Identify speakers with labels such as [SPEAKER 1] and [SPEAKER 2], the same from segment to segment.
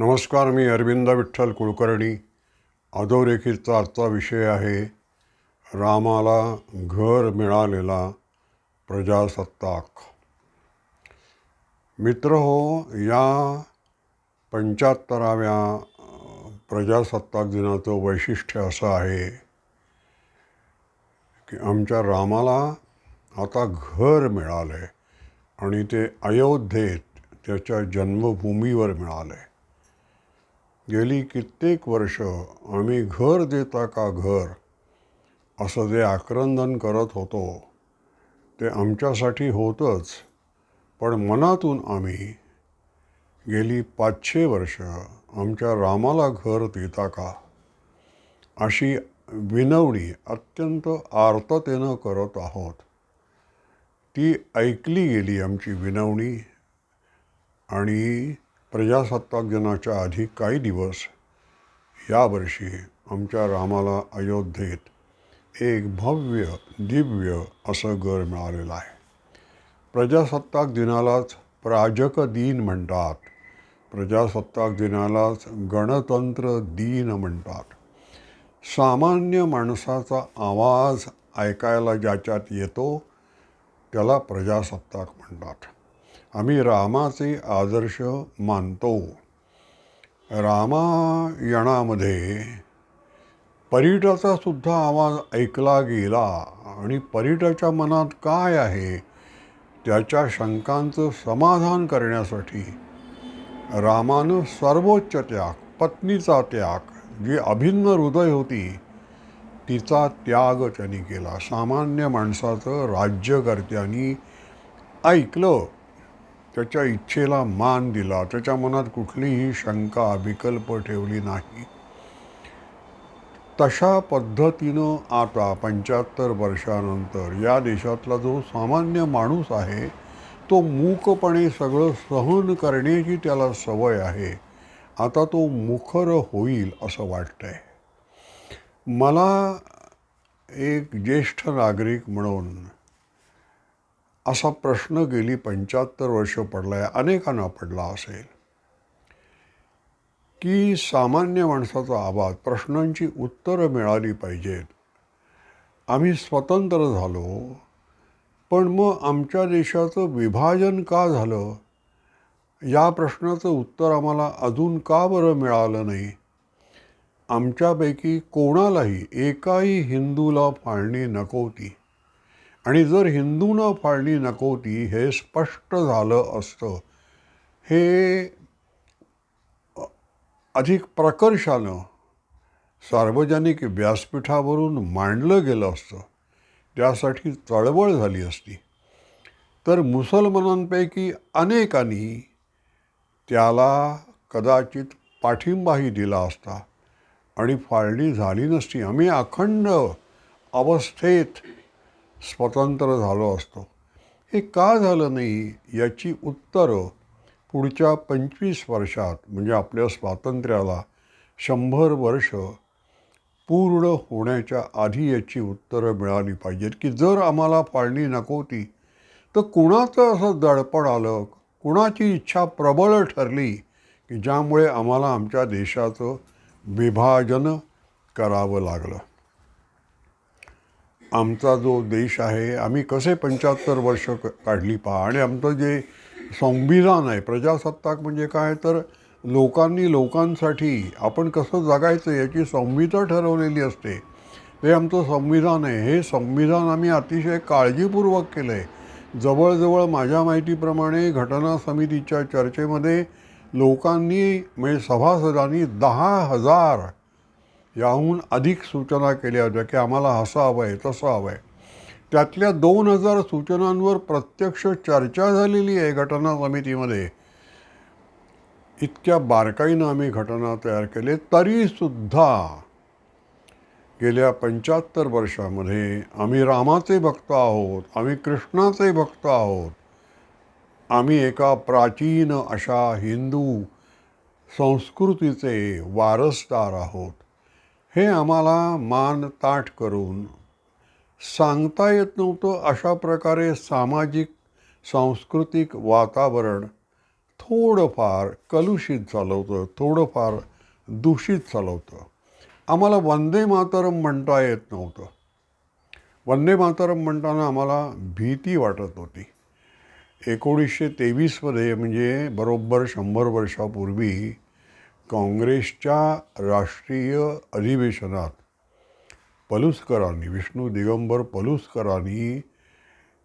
[SPEAKER 1] नमस्कार मी अरविंद विठ्ठल कुलकर्णी. अधोरेखितचा आजचा विषय आहे रामाला घर मिळालेला प्रजासत्ताक. मित्र हो या पंच्याहत्तराव्या प्रजासत्ताक दिनाचं वैशिष्ट्य असं आहे की आमच्या रामाला आता घर मिळालं आहे आणि ते अयोध्येत त्याच्या जन्मभूमीवर मिळालं आहे गेली कित्येक वर्ष आम्ही घर देता का घर? असं जे आक्रंदन करत होतो ते आमच्यासाठी होतंच. पण मनातून आम्ही गेली पाचशे वर्ष आमच्या रामाला घर देता का? अशी विनवणी अत्यंत आर्ततेनं करत आहोत. ती ऐकली गेली आमची विनवणी आणि प्रजासत्ताक दिनाच्या आधी काही दिवस यावर्षी आमच्या रामाला अयोध्येत एक भव्य दिव्य असं घर मिळालेलं आहे. प्रजासत्ताक दिनालाच प्राजक दिन म्हणतात. प्रजासत्ताक दिनालाच गणतंत्र दिन म्हणतात. सामान्य माणसाचा आवाज ऐकायला ज्याच्यात येतो त्याला प्रजासत्ताक म्हणतात. आम्ही रामाचे आदर्श मानतो. रामायणामध्ये परीटाचा सुद्धा आवाज ऐकला गेला. आणि परीटाच्या मनात काय आहे? त्याच्या शंकांचं समाधान करण्यासाठी रामानं सर्वोच्च त्याग पत्नीचा त्याग जी अभिन्न हृदय होती तिचा त्याग त्यांनी केला. सामान्य माणसाचं राज्यकर्त्यांनी ऐकलं. त्याच्या इच्छेला मान दिला. त्याच्या मनात कुठलीही शंका विकल्प ठेवली नाही. तशा पद्धतीनं आता पंच्याहत्तर वर्षानंतर या देशातला जो सामान्य माणूस आहे तो मूकपणे सगळं सहन करण्याची त्याला सवय आहे. आता तो मुखर होईल असं वाटतंय. मला एक ज्येष्ठ नागरिक म्हणून असा प्रश्न गेली पंच्याहत्तर वर्ष पडला आहे अनेकांना पडला असेल. की सामान्य माणसाचा आवाज प्रश्नांची उत्तरं मिळाली पाहिजेत. आम्ही स्वतंत्र झालो पण मग आमच्या देशाचं विभाजन का झालं? या प्रश्नाचं उत्तर आम्हाला अजून का बरं मिळालं नाही? आमच्यापैकी कोणालाही एकाही हिंदूला फाळणी नकोती. आणि जर हिंदूनं फाळणी नको ती हे स्पष्ट झालं असतं. हे अधिक प्रकर्षानं सार्वजनिक व्यासपीठावरून मांडलं गेलं असतं. त्यासाठी चळवळ झाली असती. तर मुसलमानांपैकी अनेकांनी त्याला कदाचित पाठिंबाही दिला असता आणि फाळणी झाली नसती. आम्ही अखंड अवस्थेत स्वतंत्र झालो असतो. हे का झालं नाही याची उत्तरं पुढच्या पंचवीस वर्षात म्हणजे आपल्या स्वातंत्र्याला शंभर वर्ष पूर्ण होण्याच्या आधी याची उत्तरं मिळाली पाहिजेत. की जर आम्हाला फाळणी नकोती तर कुणाचं असं दडपण आलं कुणाची इच्छा प्रबळ ठरली की ज्यामुळे आम्हाला आमच्या देशाचं विभाजन करावं लागलं. आमचा जो देश आहे आम्ही कसे पंच्याहत्तर वर्ष क- काढली पहा. आणि आमचं जे संविधान आहे प्रजासत्ताक म्हणजे काय? तर लोकांनी लोकांसाठी आपण कसं जगायचं याची संविधा ठरवलेली असते. ते आमचं संविधान आहे. हे संविधान आम्ही अतिशय काळजीपूर्वक केलं आहे जवळजवळ माझ्या माहितीप्रमाणे घटना समितीच्या चर्चेमध्ये लोकांनी म्हणजे सभासदांनी दहा हजार याहून अधिक सूचना केल्या होत्या की आम्हाला असं हवं आहे तसं हवं आहे. त्यातल्या दोन हजार सूचनांवर प्रत्यक्ष चर्चा झालेली आहे घटना समितीमध्ये. इतक्या बारकाईनं आम्ही घटना तयार केले तरीसुद्धा गेल्या पंच्याहत्तर वर्षामध्ये आम्ही रामाचे भक्त आहोत आम्ही कृष्णाचे भक्त आहोत. आम्ही एका प्राचीन अशा हिंदू संस्कृतीचे वारसदार आहोत. हे आम्हाला मान ताठ करून सांगता येत नव्हतं अशा प्रकारे सामाजिक सांस्कृतिक वातावरण थोडंफार कलुषित चालवतं थोडंफार दूषित चालवतं आम्हाला वंदे मातरम म्हणता येत नव्हतं. वंदे मातरम म्हणताना आम्हाला भीती वाटत होती. एकोणीसशे तेवीसमध्ये म्हणजे बरोबर शंभर वर्षापूर्वी काँग्रेसच्या राष्ट्रीय अधिवेशनात पलुसकरांनी विष्णू दिगंबर पलुसकरांनी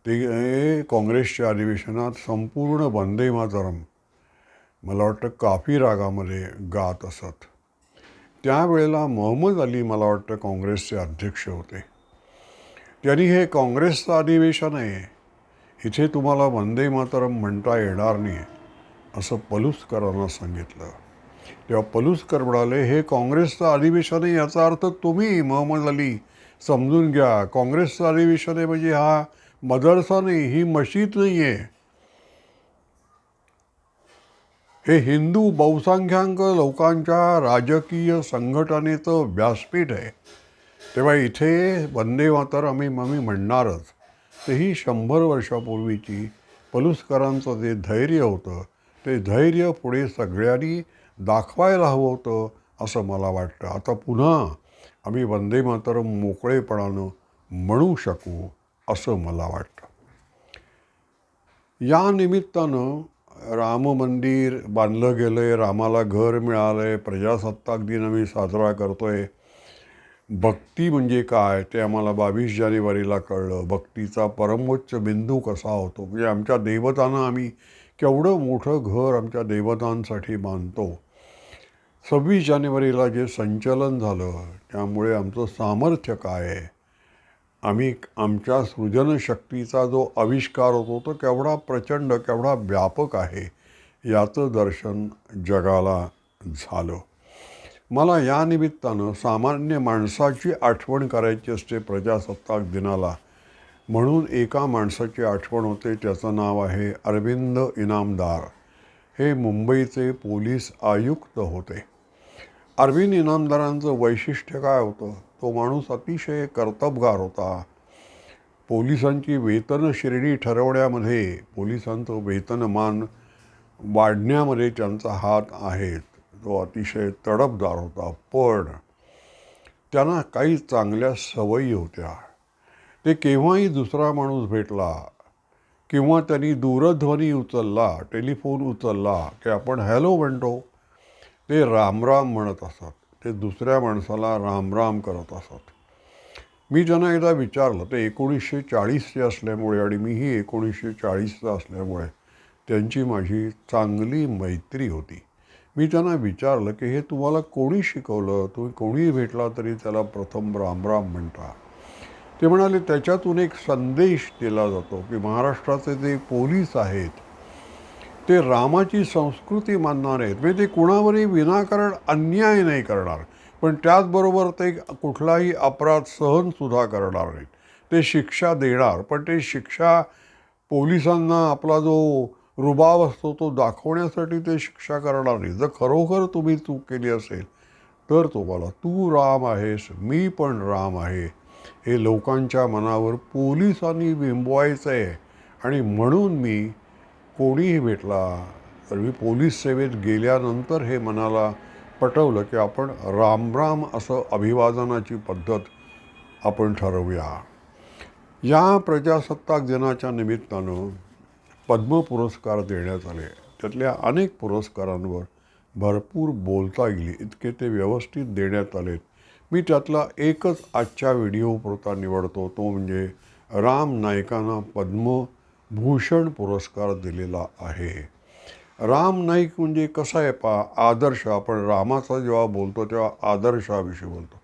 [SPEAKER 1] ते काँग्रेसच्या अधिवेशनात संपूर्ण वंदे मातरम मला वाटतं काफी रागामध्ये गात असत. त्यावेळेला मोहम्मद अली मला वाटतं काँग्रेसचे अध्यक्ष होते. त्यांनी हे काँग्रेसचं अधिवेशन आहे इथे तुम्हाला वंदे मातरम म्हणता येणार नाही असं पलुसकरांना सांगितलं. तेव्हा पलुसकर म्हणाले हे काँग्रेसचं अधिवेशन आहे याचा अर्थ तुम्ही मोहम्मद अली समजून घ्या काँग्रेसचं अधिवेशन आहे म्हणजे हा मदरसा नाही ही मशीद नाही आहे हे हिंदू बहुसंख्याक लोकांच्या राजकीय संघटनेचं व्यासपीठ आहे. तेव्हा इथे वंदे मातर आम्ही आम्ही म्हणणारच. तर ही शंभर वर्षापूर्वीची पलुसकरांचं जे धैर्य होतं ते धैर्य पुढे सगळ्यांनी दाखवायला हवं होतं असं मला वाटतं. आता पुन्हा आम्ही वंदे मातरम मोकळेपणानं म्हणू शकू असं मला वाटतं. या निमित्तानं राम मंदिर बांधलं गेलं आहे रामाला घर मिळालं आहे प्रजासत्ताक दिन आम्ही साजरा करतो आहे भक्ती म्हणजे काय ते आम्हाला बावीस जानेवारीला कळलं. भक्तीचा परमोच्च बिंदू कसा होतो? म्हणजे आमच्या देवतांना आम्ही केवढं मोठं घर आमच्या देवतांसाठी बांधतो? सव्वीस जानेवारीला जे संचलन झालं त्यामुळे आमचं सामर्थ्य काय आहे? आम्ही आमच्या सृजनशक्तीचा जो आविष्कार होतो तो केवढा प्रचंड केवढा व्यापक आहे याचं दर्शन जगाला झालं. मला या निमित्तानं सामान्य माणसाची आठवण करायची असते प्रजासत्ताक दिनाला. म्हणून एका माणसाची आठवण होते त्याचं नाव आहे अरविंद इनामदार. हे मुंबईचे पोलीस आयुक्त होते. अरविंद इनामदारांचं वैशिष्ट्य काय होतं? तो माणूस अतिशय कर्तबगार होता. पोलिसांची वेतन श्रेणी ठरवण्यामध्ये पोलिसांचं वेतनमान वाढण्यामध्ये त्यांचा हात आहेत. तो अतिशय तडपदार होता पण त्यांना काही चांगल्या सवयी होत्या. ते केव्हाही दुसरा माणूस भेटला किंवा त्यांनी दूरध्वनी उचलला टेलिफोन उचलला की आपण हॅलो म्हणतो ते रामराम म्हणत असत ते दुसऱ्या माणसाला रामराम करत असत मी ज्यांना एकदा विचारलं ते एकोणीसशे चाळीसचे असल्यामुळे आणि मीही एकोणीसशे चाळीसचा असल्यामुळे त्यांची माझी चांगली मैत्री होती. मी त्यांना विचारलं की हे तुम्हाला कोणी शिकवलं? तुम्ही कोणीही भेटला तरी त्याला प्रथम रामराम म्हणता? ते म्हणाले त्याच्यातून एक संदेश दिला जातो की महाराष्ट्राचे जे पोलीस आहेत ते रामाची संस्कृती मानणार आहेत. म्हणजे ते कुणावरही विनाकारण अन्याय नाही करणार. पण त्याचबरोबर ते कुठलाही अपराध सहनसुद्धा करणार नाहीत. ते शिक्षा देणार पण ते शिक्षा पोलिसांना आपला जो रुबाब असतो तो दाखवण्यासाठी ते शिक्षा करणार नाही जर खरोखर तुम्ही चूक केली असेल तर तुम्हाला तू राम आहेस मी पण राम आहे. हे लोकांच्या मनावर पोलिसांनी बिंबवायचं आहे आणि म्हणून मी कोणीही भेटला तर मी पोलीस सेवेत गेल्यानंतर हे मनाला पटवलं की आपण रामराम असं अभिवादनाची पद्धत आपण ठरवूया. या प्रजासत्ताक दिनाच्या निमित्तानं पद्म पुरस्कार देण्यात आले. त्यातल्या अनेक पुरस्कारांवर भरपूर बोलता येईल इतके ते व्यवस्थित देण्यात आलेत. मी त्यातला एकच आजच्या व्हिडिओपुरता निवडतो तो म्हणजे राम नायकांना पद्म भूषण पुरस्कार दिलेला आहे. राम नाईक म्हणजे कसं आहे पा आदर्श. आपण रामाचा जेव्हा बोलतो तेव्हा आदर्शाविषयी बोलतो.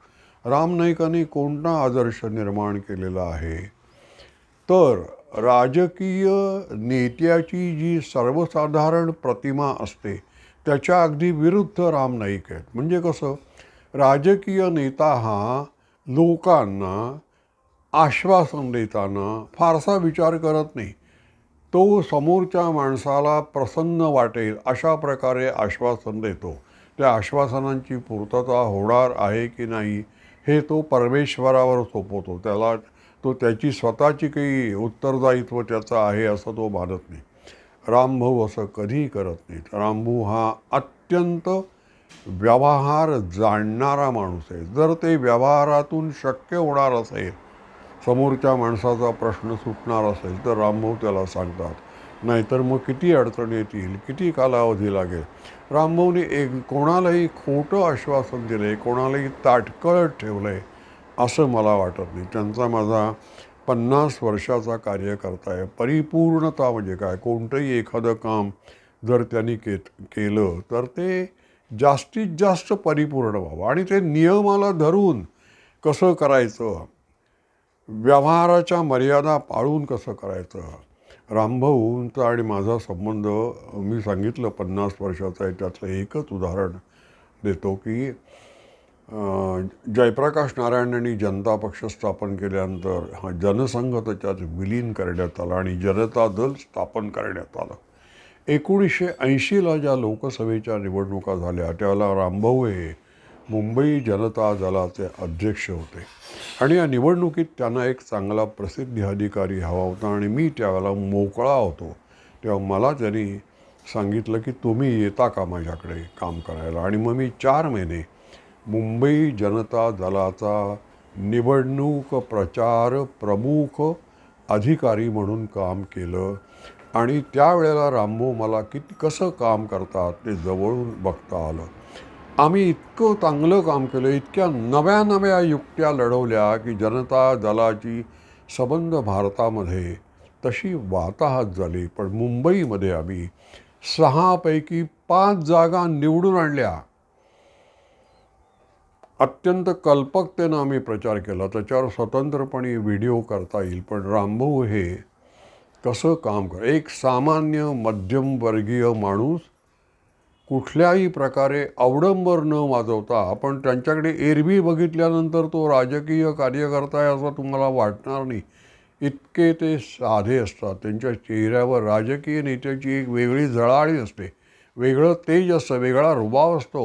[SPEAKER 1] राम नाईकांनी कोणता आदर्श निर्माण केलेला आहे? तर राजकीय नेत्याची जी सर्वसाधारण प्रतिमा असते त्याच्या अगदी विरुद्ध राम नाईक आहेत. म्हणजे कसं? राजकीय नेता हा लोकांना आश्वासन देताना फारसा विचार करत नाही. तो समोरच्या माणसाला प्रसन्न वाटेल अशा प्रकारे आश्वासन देतो. त्या आश्वासनांची पूर्तता होणार आहे की नाही हे तो परमेश्वरावर सोपवतो. त्याला तो त्याची स्वतःची काही उत्तरदायित्व त्याचं आहे असं तो मानत नाही. रामभाऊ असं कधीही करत नाहीत. रामभाऊ हा अत्यंत व्यवहार जाणणारा माणूस आहे. जर ते व्यवहारातून शक्य होणार असेल समोरच्या माणसाचा प्रश्न सुटणार असेल तर रामभाऊ त्याला सांगतात. नाहीतर मग किती अडचण येतील किती कालावधी लागेल? रामभाऊने एक कोणालाही खोटं आश्वासन दिलं आहे कोणालाही ताटकळत ठेवलं आहे असं मला वाटत नाही. त्यांचा माझा पन्नास वर्षाचा कार्यकर्ता आहे. परिपूर्णता म्हणजे काय? कोणतंही एखादं काम जर त्यांनी के केलं तर ते जास्तीत जास्त परिपूर्ण व्हावं. आणि ते नियमाला धरून कसं करायचं? व्यवहाराच्या मर्यादा पाळून कसं करायचं? रामभाऊंचा आणि माझा संबंध मी सांगितलं पन्नास वर्षाचा आहे त्यातलं एकच उदाहरण देतो की जयप्रकाश नारायण यांनी जनता पक्ष स्थापन केल्यानंतर हा जनसंघ त्याच्यात विलीन करण्यात आला आणि जनता दल स्थापन करण्यात आलं. एकोणीसशे ऐंशीला ज्या लोकसभेच्या निवडणुका झाल्या त्याला रामभाऊ हे मुंबई जनता दलाचे अध्यक्ष होते. आणि या निवडणुकीत त्यांना एक चांगला प्रसिद्धी अधिकारी हवा होता आणि मी त्यावेळेला मोकळा होतो. तेव्हा मला त्यांनी सांगितलं की तुम्ही येता का माझ्याकडे काम करायला? आणि मग मी चार महिने मुंबई जनता दलाचा निवडणूक प्रचार प्रमुख अधिकारी म्हणून काम केलं. आणि त्यावेळेला रामभाऊ मला किती कसं काम करतात ते जवळून बघता आलं. आम्ही इतकं चांगलं काम केलं इतक्या नव्या नव्या युक्त्या लढवल्या की जनता दलाची संबंध भारतामध्ये तशी वाताहत झाली. पण मुंबईमध्ये आम्ही सहापैकी पाच जागा निवडून आणल्या. अत्यंत कल्पकतेनं आम्ही प्रचार केला. त्याच्यावर स्वतंत्रपणे व्हिडिओ करता येईल. पण रामभाऊ हे कसं काम कर? एक सामान्य मध्यमवर्गीय माणूस कुठल्याही प्रकारे अवडंबर न वाजवता आपण त्यांच्याकडे एरवी बघितल्यानंतर तो राजकीय कार्यकर्ता आहे असं तुम्हाला वाटणार नाही. इतके ते साधे असतात. त्यांच्या चेहऱ्यावर राजकीय नेत्याची एक वेगळी जळाळी असते. वेगळं तेज असतं. वेगळा रुबाव असतो.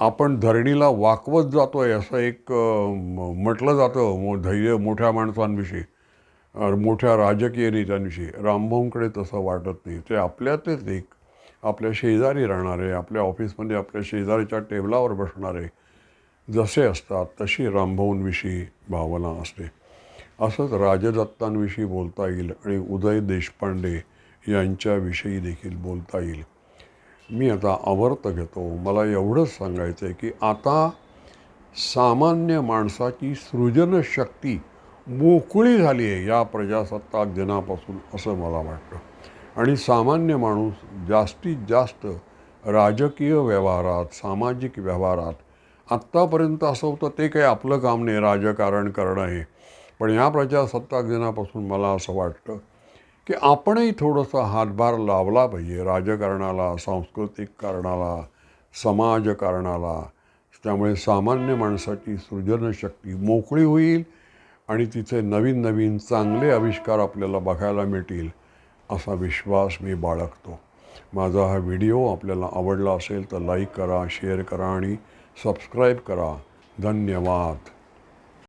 [SPEAKER 1] आपण धरणीला वाकवत जातो आहे असं एक म्हटलं जातं मो धैर्य मोठ्या माणसांविषयी मोठ्या राजकीय नेत्यांविषयी. रामभाऊंकडे तसं वाटत नाही. ते आपल्यातलेच एक आपल्या शेजारी राहणारे आपल्या ऑफिसमध्ये आपल्या शेजारीच्या टेबलावर बसणारे जसे असतात तशी रामभाऊंविषयी भावना असते. असंच राजदत्तांविषयी बोलता येईल आणि उदय देशपांडे यांच्याविषयी देखील बोलता येईल. मी आता आवर्त घेतो. मला एवढंच सांगायचं आहे की आता सामान्य माणसाची सृजनशक्ती मोकळी झाली आहे या प्रजासत्ताक दिनापासून असं मला वाटतं. आणि सामान्य माणूस जास्तीत जास्त राजकीय व्यवहारात सामाजिक व्यवहारात आत्तापर्यंत असं होतं ते काही आपलं काम नाही राजकारण करणं हे. पण या प्रजासत्ताक दिनापासून मला असं वाटतं की आपणही थोडंसं हातभार लावला पाहिजे राजकारणाला सांस्कृतिक कारणाला समाजकारणाला त्यामुळे सामान्य माणसाची सृजनशक्ती मोकळी होईल आणि तिथे नवीन नवीन चांगले आविष्कार आपल्याला बघायला मिळतील. असा विश्वास मी बाळगतो. माझा हा व्हिडिओ आपल्याला आवडला असेल तर लाईक करा शेअर करा आणि सबस्क्राईब करा. धन्यवाद.